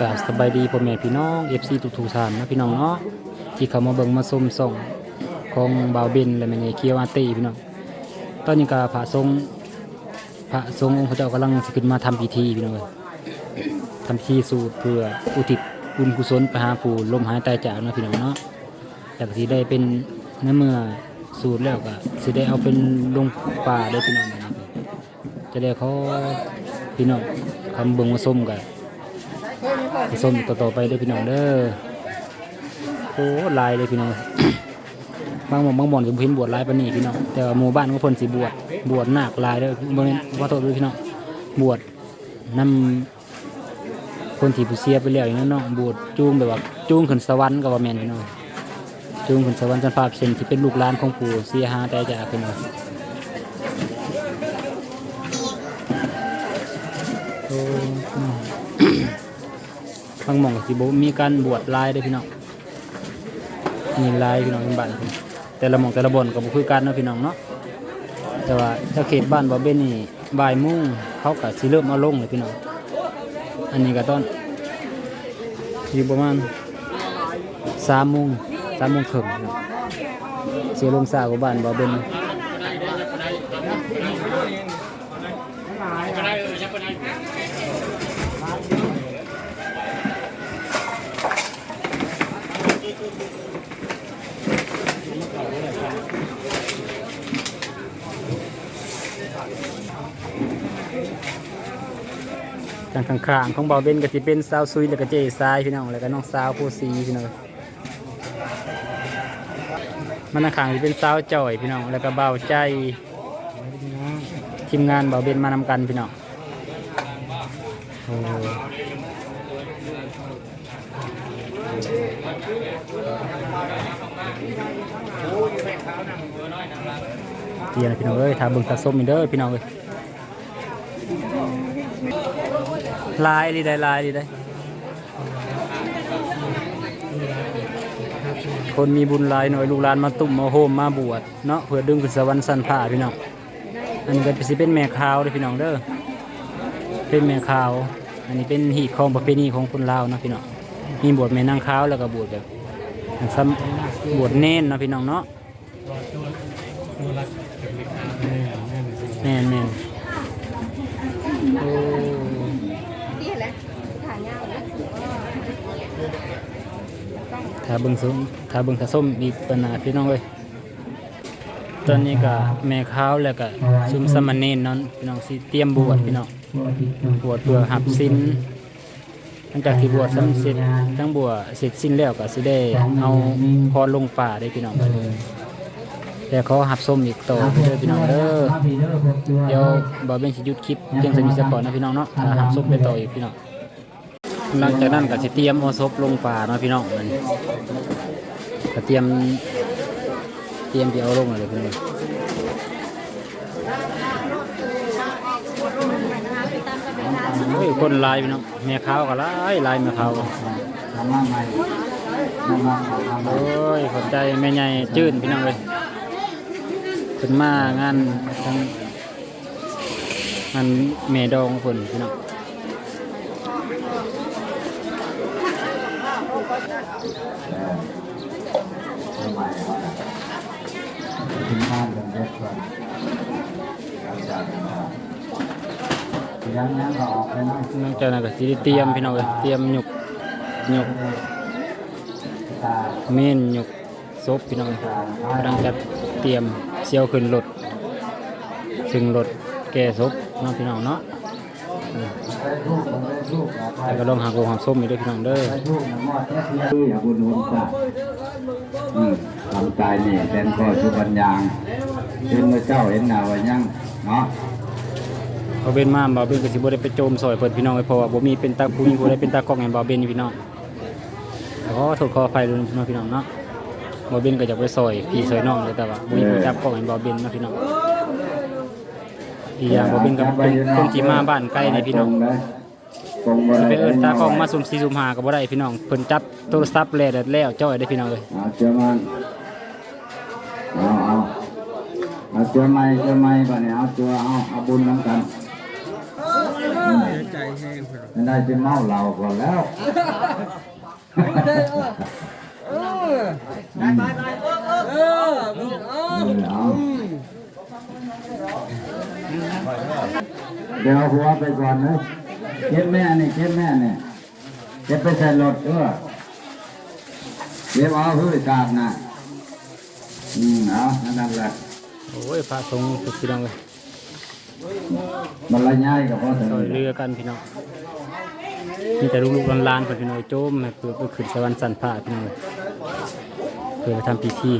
กราบสบายดีพ่อแม่พี่น้อง FC ทุกทุกท่านนะพี่น้องเนาะที่เขามาเบิ่งมาชมส่งของบ่าวเบนและแม่ใหญ่เคียวอาตีพี่น้องตอนนี้ก็พระสงพระสงองค์พระเจ้ากำลังสิขึ้นมาทำพิธีพี่น้องทำพิธีสูตรเพื่ออุทิศบุญกุศลไปหาผู้ลมหายตายจากนะพี่น้องเนาะแต่ก็สิได้เป็นในเมื่อสูตรแล้วก็สิได้เอาเป็นลงป่าได้พี่น้องจะได้เขาพี่น้องคำเบิ่งมาส้มกัน ส้มต่อๆไปเด้อพี่น้องเด้อโอ้ลายเลยพี่น้องบางหม่องบางบ่อนก็บ่เห็นบวชลายปนีพี่น้องแต่หมู่บ้านของเพิ่นสิบวชบวชหนักลายเด้อบ่แม่นขอโทษด้วยพี่น้องบวชนำคนที่ผู้เสียไปแล้วอย่างนั้นเนาะบวชจูงแบบว่าจูงขึ้นสวรรค์ก็ว่าแม่นพี่น้องจูงขึ้นสวรรค์จนภาพเช่นที่เป็นลูกหลานของปู่เสียหาแต่จากพี่น้อง บางหม่องสิบมีการบวชลายด้อพี่น้องมีลายพี่น้องในบ้านแต่ละหม่องแต่ละบ่อนก็บ่คือกันเนาะพี่น้องเนาะแต่ว่าถ้าเขตบ้านบ่เบ้นนี่บ่ายโมงเขาก็สิเริ่มเอาลงเลยพี่น้องอันนี้ก็ตอนอยู่ประมาณ3โมง3โมงครึ่งพี่น้องสิลงซากว่าบ้านบ่เบ้น ทางข้างๆของบ่เบนก็สิเป็นสาวซุยแล้วก็เจ๊ทรายพี่น้องแล้วก็น้องสาวผู้ซีพี่น้องมันข้างๆสิเป็นสาวจ่อยพี่น้องแล้วก็เบาใจทีมงานบ่เบนมานำกันพี่น้องเตียนะพี่น้องเอ้ยทาเบิ่งตาส้มนี่เด้อพี่น้องเอ้ย ลายดีได้ลายดีได้ คนมีบุญลายหน่อยลูกหลานมาตุ่มมาโฮมมาบวชเนาะเพื่อดึงขึ้นสวรรค์สันผ่าพี่น้องอันนี้ก็สิเป็นแม่ขาวเด้อพี่น้องเด้อเป็นแม่ขาว อันนี้เป็นหีดของประเพณีของคนลาวนะพี่น้องมีบวชแม่นางขาวแล้วก็บวชแบบบวชเน้นนะพี่น้องเนาะแม่นแม่นโอ้ ที่แหละขายาวนะ ถ้าเบิ่งส้มถ้าเบิ่งถ้าส้มอีกปานนาพี่น้องเอ้ยตอนนี้ก็แม่ขาวแล้วก็ซุมสามเณรนั้นพี่น้องสิเตรียมบวชพี่น้องบวชเพื่อหับสิ้นหลังจากที่บวชสำเร็จทั้งบวชเสร็จสิ้นแล้วก็สิได้เอาพรลงป่าได้พี่น้องแต่เขาหับส้มอีกต่อเด้อพี่น้องเด้อเดี๋ยวบ่าวเบนสิยุดคลิปเพียงสมิสก่อนนะพี่น้องเนาะถ้าหับส้มไปต่ออีกพี่น้อง หลังจากนั้นก็สิเตรียมเอาศพลงป่าเนาะพี่น้องมันก็เตรียมเตรียมที่เอาลงเลยพี่น้องเฮ้ยคนลายพี่น้องแม่ขาวก็ลายลายแม่ขาวทำมาใหม่าโอ้ยขอบใจแม่ใหญ่จื้นพี่น้องเลยขึ้นมางานงงานแม่ดองคนพี่น้อง ทำใหม่เอาละถึงบ้านกันเด็กก่อนหลังจากนั้นก็ยังยังก็ออกไปนั่งนอกจากนั้นก็สิได้เตรียมพี่น้องเลยเตรียมหยกหยกตาเม่นหยกซบพี่น้องเลยกำลังจะเตรียมเสียวขึ้นรถซึ่งรถแก่ซบเนาะพี่น้องเนาะ แล้วก็ลองหักลงหักส้มอีกด้วยพี่น้องเด้อได้ลูกนะมอดแค่ที่อย่าบุญหุ่นจ้ะอืมทำใจนี่เป็นก็ชุบัญญางเป็นพระเจ้าเห็นหน้าว่ายังเนาะบ่เป็นมาบ่เป็นก็สิบ่ได้ไปโจมซอยเพิ่นพี่น้องเลยเพราะว่าบ่มีเป็นตาผู้มีผู้ใดเป็นตากล้องให้บ่เป็นพี่น้องขอโทษขออภัยด้วยเนาะพี่น้องเนาะบ่เป็นก็จะไปซอยพี่ซอยน้องเลยแต่ว่าบ่มีผู้จับกล้องให้บ่เป็นเนาะพี่น้อง อีกอย่างบ่เป็นก็เป็นคนที่มาบ้านใกล้นี่พี่น้องตรงบ่สิด้ไปเอิ้นตากล้องมาซุ่ม4ซุ่ม5ก็บ่ได้พี่น้องเพิ่นจับโทรศัพท์แล้วแล้วจ้อยได้พี่น้องเอ้ยเอาเจ้ามันเอาเอาเอาตัวไม้ตัวไม้ก่อนเนี่ยเอาตัวเอาเอาบุญน้ำกันใจแห้งเพิ่นไม่ได้จะเมาเหล้าก่อนแล้วเออได้ไปไปเออมึงเออ เอาเดี๋ยวเอาหัวไปก่อนนะเก็บแม่นี่เก็บแม่นี่เก็บไปใส่รถเออเก็บเอาพื้นกาดนะอืมเอานั่นแหละโอ้ยพระสงฆ์สุดพี่น้องเลยมันละย้ายกับพ่อถึงซอยเรือกันพี่น้องมีแต่ลูกๆหลานๆเพิ่นพี่น้องโจมให้เพื่อไปขึ้นสวรรค์สันพระพี่น้องเลยเพื่อไปทำพิธี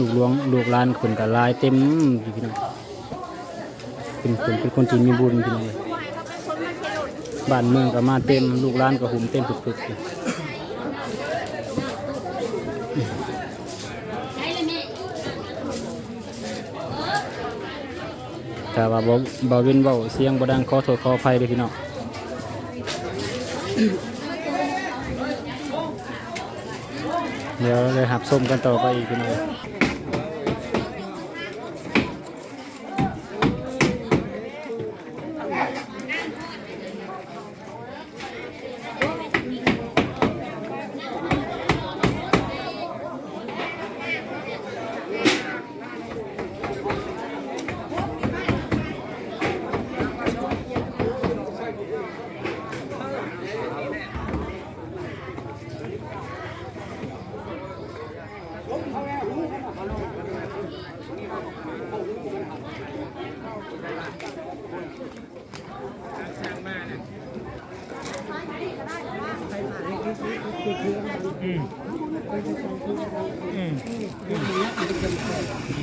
ลูกหลวงลูกหลานเพิ่นก็หลายเต็มอยู่พี่น้องเป็นเพิ่นเป็นคนที่มีบุญพี่น้องเลยบ้านเมืองก็มาเต็ม ลูกหลานก็หุ่มเต็มปึกๆอยู่แต่ว่าบ่บ่เว้นเว้าเสียงบ่ดังขอโทษขออภัยเด้วยพี่น้องเดี๋ยวเลยหับส้มกันต่อไปอีกพี่น้อง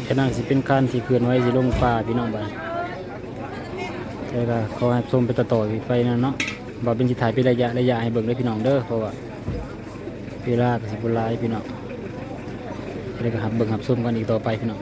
ขณะสิเป็นการที่เคลื่อนไหวสิลงป่าพี่น้องบ้านแต่ก็ขอให้ส้มไปต่อๆไปนะเนาะบ่เป็นสิถ่ายเป็นระยะระยะให้เบิ่งเด้พี่น้องเด้อเพราะว่าเวลาก็สิบ่หลายพี่น้องเลยก็หับเบิ่งหับส้มกันอีกต่อไปพี่น้อง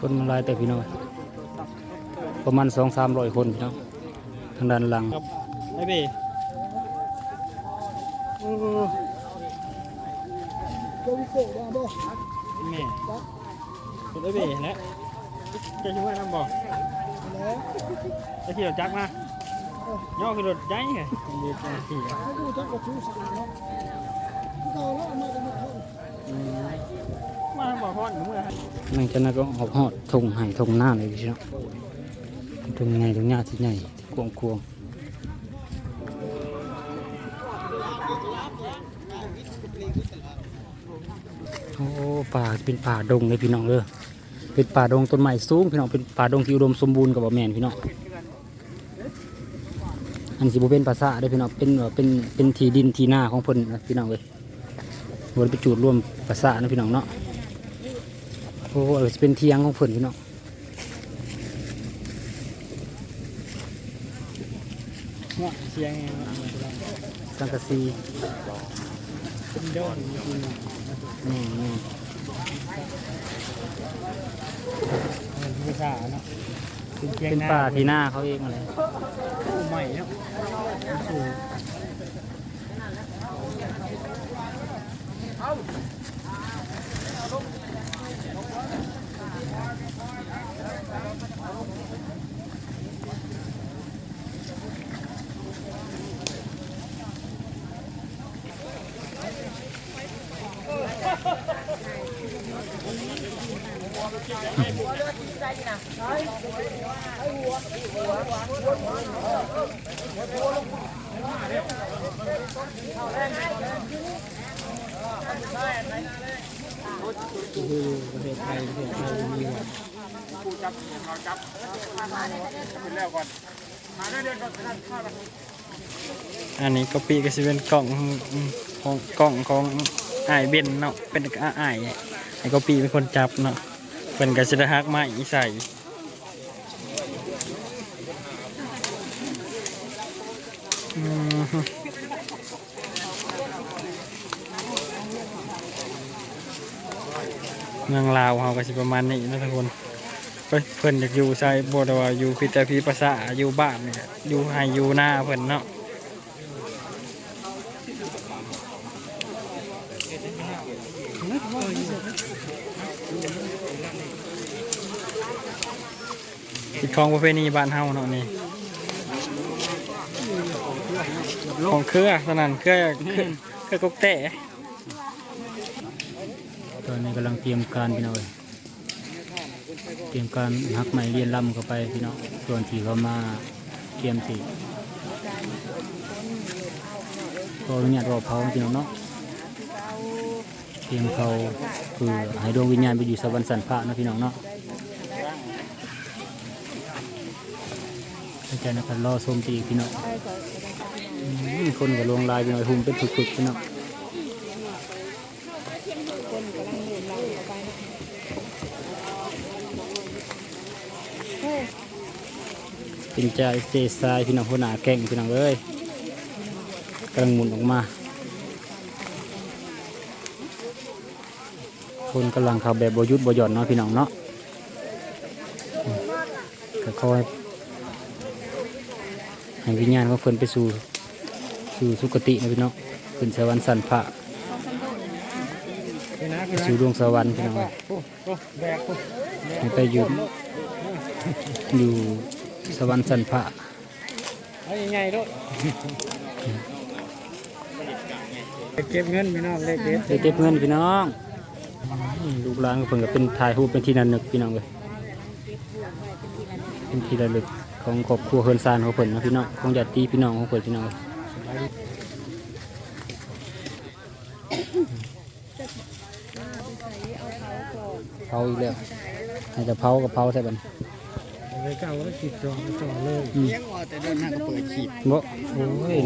คนมันลายแต่พี่น้องประมาณสองสามร้อยคนพี่น้องทางด้านหลังไอ้เบ้แม่คุณไอ้เบ้แล้วจะช่วยน้ำบ่จะขี่รถจักรมา ย่อคือรถใหญ่ไงเดี๋ยวจะขี่มาบ่พอนเมื่อหลังจากนั้นก็ออกหอดทงไห่ทงหน้าเลยพี่น้องทงใหญ่ทงหน้าที่ใหญ่ที่กวางกวางโอ้ป่าเป็นป่าดงเลยพี่น้องเออเป็นป่าดงต้นไม้สูงพี่น้องเป็นป่าดงที่อุดมสมบูรณ์กับบ่แมนพี่น้อง อันสิบ่เป็นภาษาได้อพี่น้องเป็นแบบเป็นเป็นที่ดินที่นาของเพิ่นนะพี่น้องเอ้ยบ่ได้ไปจูดร่วมภาษานะพี่น้องเนาะโอ้เออจะเป็นเทียงของเพิ่นพี่น้องเนาะเสียงสังกะสีเป็นยอดจริงนี่นี่ๆภาษาเนาะเป็นเพียงเป็นหน้าป่าที่หน้าเขาเองอะไรใหม่เนาะ สู คือประเทศไทยประเทศไทยมีวัดอันนี้ก็ปีก็สิเป็นกล่องของกล่องของไอเบนเนาะเป็นอ้ายไอก็ปีเป็นคนจับเนาะเป็นกระสิได้ฮักไม้ใส่อืม เมืองลาวเฮาก็สิประมาณนี้นะทุกคนเพิ่นเพิ่นอยากอยู่ใส่บ่ได้ว่าอยู่พิจารพีภาษาอยู่บ้านนี่อยู่ให้อยู่หน้าเพิ่นเนาะติดของประเพณีบ้านเฮาเนาะนี่ของเครือสนั่นเครือเครือกกแต่ อนนี้กำลังเตรียมการพี่น้องเอ้ยเตรียมการหักไม้เรียนลำเข้าไปพี่น้องส่วนที่เขามาเตรียมสิขออนุญาตรอเผาพี่น้องเนาะเตรียมเขาคือให้ดวงวิญญาณไปอยู่สวรรค์สันพระนะพี่น้องเนาะอาจารย์นะครับรอชมตีพี่น้องคนกับลวงลายพี่น้องหุ่มเป็นฝึกๆพี่น้อง เป็นใจเจสายพี่น้องหัวหน้าแก่งพี่น้องเอ้ยกำลังหมุนออกมา คนกำลังเข้าแบบบหยุดบหย่อนเนาะพี่น้องเนาะก็คอยให้วิญญาณของเพิ่นไปสู่สู่สุคตินะพี่น้องขึ้นสวรรค์สันพระ สู่ดวงสวรรค์พี่น้องเอ้ยโอ้โอ้แบกโอ้ให้ไปอยู่อยู่สวรรค์สันพระเอาใหญ่ๆด้วยเก็บเงินพี่น้องเลขเด็ดไปเก็บเงินพี่น้องอืมลูกหลานก็เพิ่นก็เป็นถ่ายรูปเป็นที่ระลึกพี่น้องเลยเป็นที่ระลึกของครอบครัวเฮือนซานของเพิ่นนะพี่น้องของญาติพี่น้องของเพิ่นพี่น้องเอ้ยเผาอีกแล้วให้จะเผากับเผาใช่บัดนเลยเก้าก็ขีดจองต่อเลยอืมเลี้ยงว่าแต่เดินหน้าก็เปิดขีด บ่โอ้ย